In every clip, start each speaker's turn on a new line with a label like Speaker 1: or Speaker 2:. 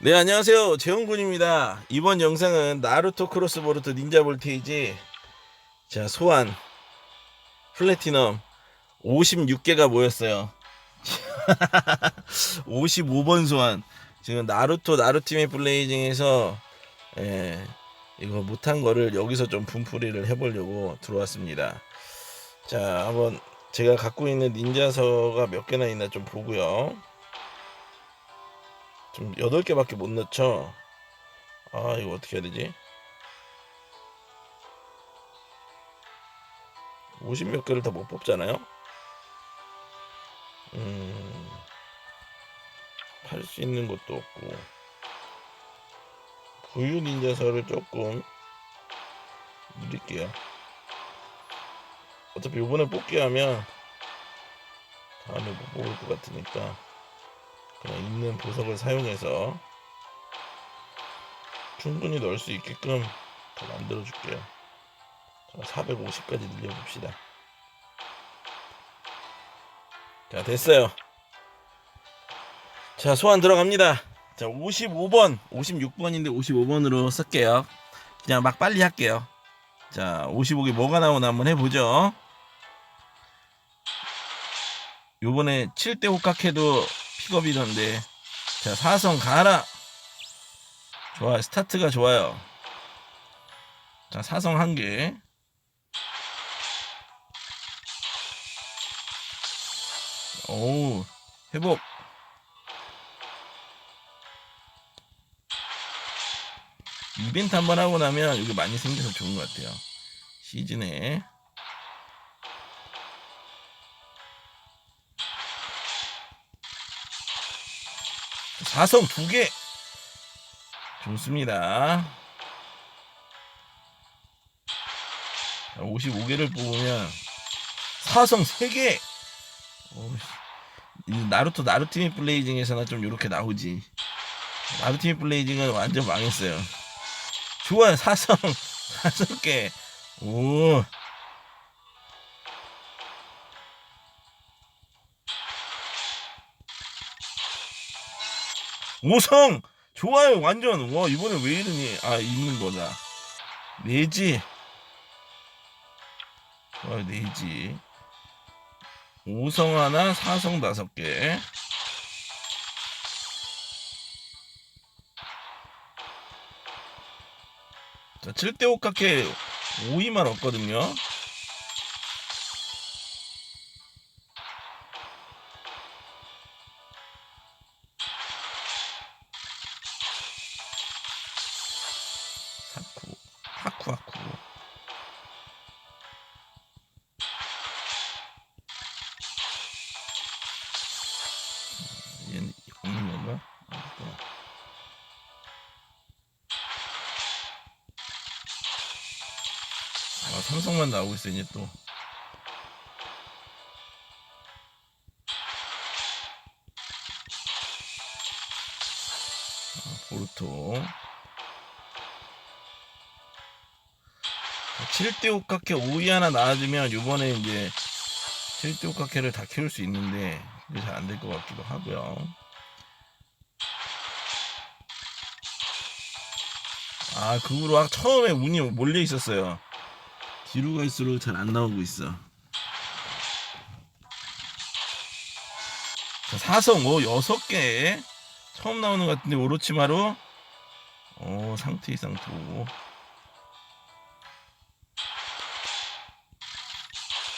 Speaker 1: 네 안녕하세요. 재훈군입니다. 이번 영상은 나루토 크로스 보르트 닌자 볼테이지 자 소환 플래티넘 56개가 모였어요. 55번 소환. 지금 나루토 나루팀의 블레이징에서 예, 이거 못한 거를 여기서 좀 분풀이를 해보려고 들어왔습니다. 자 한번 제가 갖고 있는 닌자서가 몇 개나 있나 좀 보고요 좀 8개밖에 못 넣죠? 아 이거 어떻게 해야 되지? 50몇 개를 다 못 뽑잖아요? 음, 팔 수 있는 것도 없고. 부유 닌자서를 조금 누릴게요. 어차피 요번에 뽑기 하면 다음에 못 뽑을 것 같으니까 있는 보석을 사용해서 충분히 넣을 수 있게끔 더 만들어 줄게요. 450까지 늘려봅시다. 자 됐어요. 자 소환 들어갑니다. 자 55번 56번인데 55번으로 쓸게요. 그냥 막 빨리 할게요. 자 55개 뭐가 나오나 한번 해보죠. 요번에 7대 호카케도 픽업이던데. 자 사성 가라. 좋아 스타트가 좋아요. 자 사성 한개. 오 회복. 이벤트 한번 하고 나면 이게 많이 생겨서 좋은 것 같아요. 시즌에 사성 두 개. 좋습니다. 55개를 뽑으면 사성 3개. 나루토 나루티미 블레이징에서나 좀 이렇게 나오지. 나루티미 블레이징은 완전 망했어요. 좋아요 사성 다섯 개 오 오성! 좋아요 완전. 와 이번에 왜 이러니? 아 있는 거다. 네지. 좋아요 네지. 오성 하나 사성 다섯 개. 자, 7대 5카케 5위만 없거든요. 아, 삼성만 나오고 이제 또. 아, 보르토. 7대 5카케 5위 하나 나와주면 요번에 이제 7대 5카케를 다 키울 수 있는데 그게 잘 안 될 것 같기도 하고요. 아, 그 후로 아, 처음에 운이 몰려 있었어요. 뒤로 갈수록 잘 안 나오고 있어. 자, 사성 오 여섯 개. 처음 나오는 것 같은데 오로치마루 오 상태 이상 도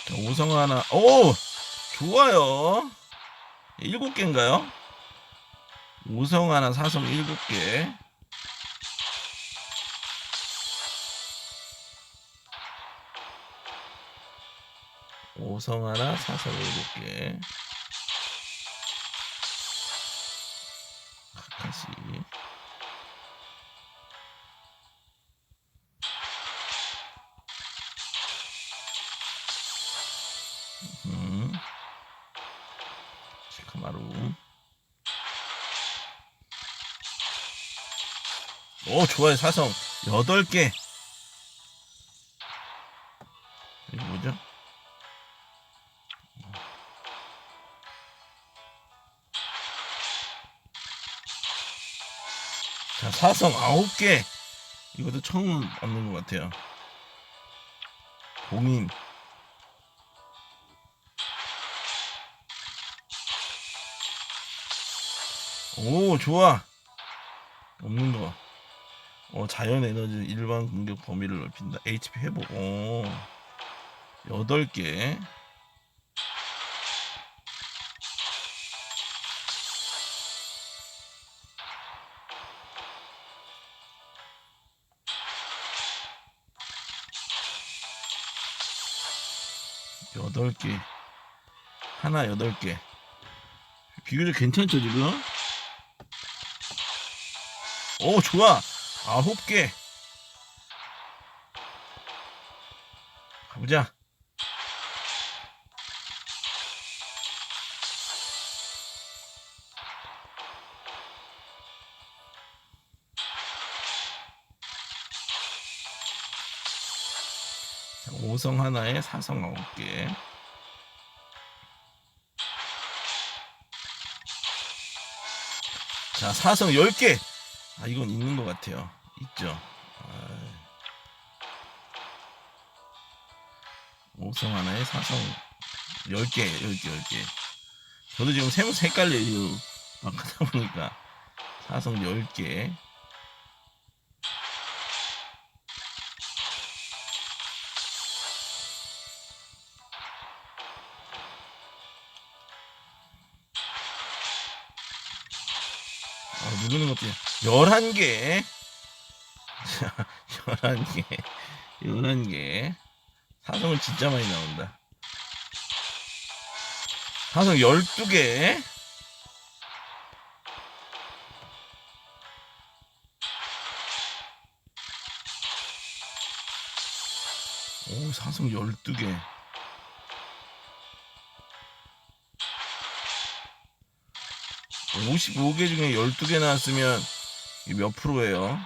Speaker 1: 자, 오성 하나. 오 좋아요. 일곱 개인가요? 오성 하나 사성 일곱 개 오성 하나 사성 일곱 개. 카카시. 음 시카마루. 오 좋아요. 사성. 여덟 개. 이거 뭐죠? 자, 사성 9개. 이것도 처음 얻는 것 같아요. 봉인. 오, 좋아. 없는 거. 어, 자연 에너지 일반 공격 범위를 넓힌다. HP 회복. 오. 8개. 여덟 개. 하나 여덟 개. 비교적 괜찮죠 지금? 오 좋아. 아홉 개. 가보자 자, 5성 하나에 4성 아홉 개 자, 사성 10개. 아, 이건 있는 것 같아요. 있죠. 아... 5성 하나에 사성 10개, 10개, 10개. 저도 지금 세무서 헷갈려요. 막 하다 보니까. 사성 10개. 아, 누르는 것도 11개. 자, 11개. 11개. 사성은 진짜 많이 나온다. 사성 12개. 오, 사성 12개. 오십오 개 중에 12개 나왔으면 이몇 프로예요?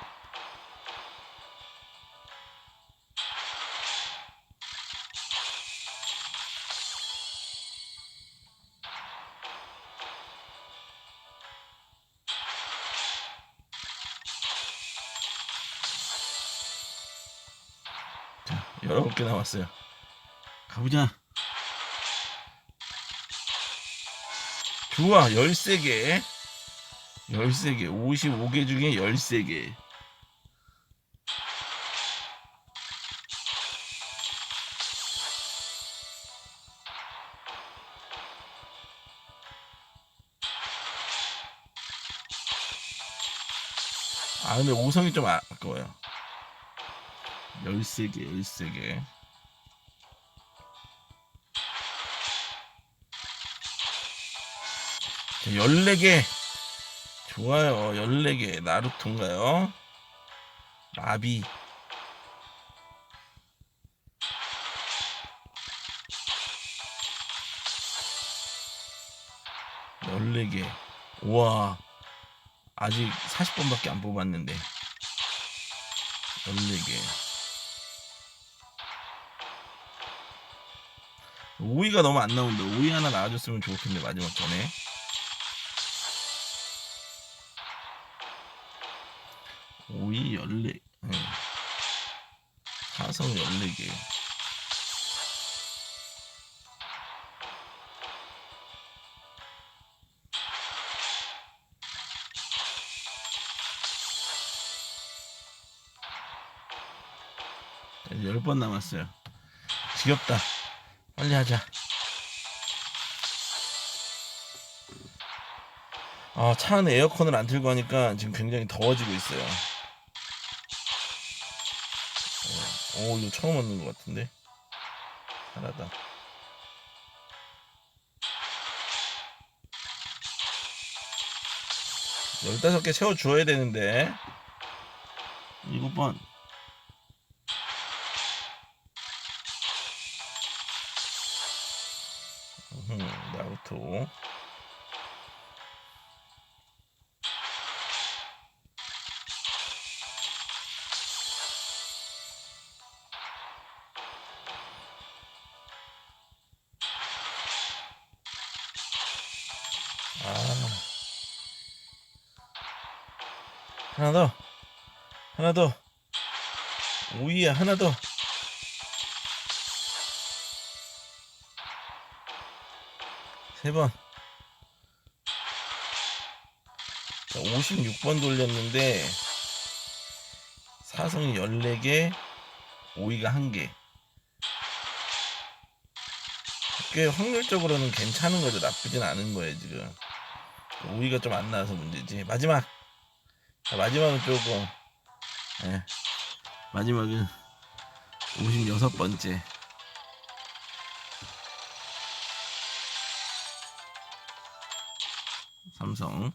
Speaker 1: 자, 19개 남았어요. 가보자. 좋아 13개 13개 55개 중에 13개 아 근데 5성이 좀 아- 아까워요. 13개 13개 14개. 좋아요. 14개. 나루토인가요? 나비. 열네 개 우와. 아직 40번밖에 안 뽑았는데. 14개. 오이가 너무 안 나온다. 오이 하나 나와줬으면 좋겠는데, 마지막 전에. 오이 열네. 응. 사성 열네 개. 열번 남았어요. 지겹다. 빨리 하자. 아, 차 안에 에어컨을 안 틀고 하니까 지금 굉장히 더워지고 있어요. 오, 이거 처음 얻는 것 같은데. 잘하다. 열다섯 개 채워줘야 되는데. 일곱 번. 음, 나루토. 아. 하나 더 하나 더 오이야 하나 더 세 번. 자, 56번 돌렸는데 사성이 14개, 오이가 1개. 꽤 확률적으로는 괜찮은 거죠. 나쁘진 않은 거예요, 지금. 오이가 좀 안 나와서 문제지. 마지막. 자, 마지막은 조금 예. 마지막은 56번째. 삼성.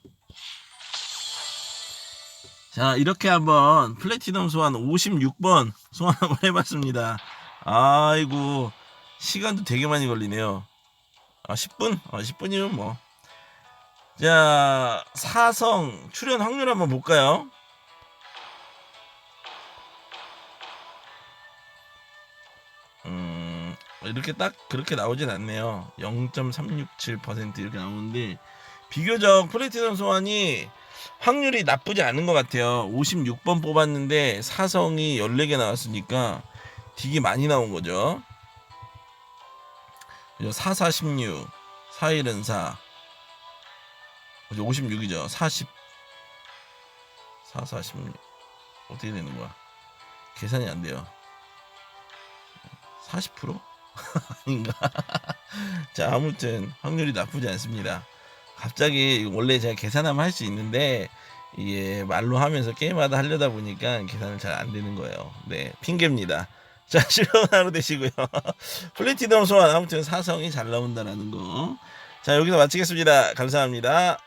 Speaker 1: 자, 이렇게 한번 플래티넘 소환 56번 소환 한번 해봤습니다. 아이고, 시간도 되게 많이 걸리네요. 아, 10분? 아, 10분이면 뭐. 자, 사성 출연 확률 한번 볼까요? 음, 이렇게 딱 그렇게 나오진 않네요. 0.367% 이렇게 나오는데 비교적 플래티넘 소환이 확률이 나쁘지 않은 것 같아요. 56번 뽑았는데 사성이 14개 나왔으니까 되게 많이 나온 거죠. 그죠? 4416, 4114, 그죠? 56이죠. 40, 4416 어떻게 되는 거야? 계산이 안 돼요. 40%? 아닌가? 자, 아무튼 확률이 나쁘지 않습니다. 갑자기 원래 제가 계산하면 할 수 있는데 이게 말로 하면서 게임하다 하려다 보니까 계산을 잘 안 되는 거예요. 네, 핑계입니다. 자, 즐거운 하루 되시고요. 플래티넘 소환 아무튼 사성이 잘 나온다라는 거. 자, 여기서 마치겠습니다. 감사합니다.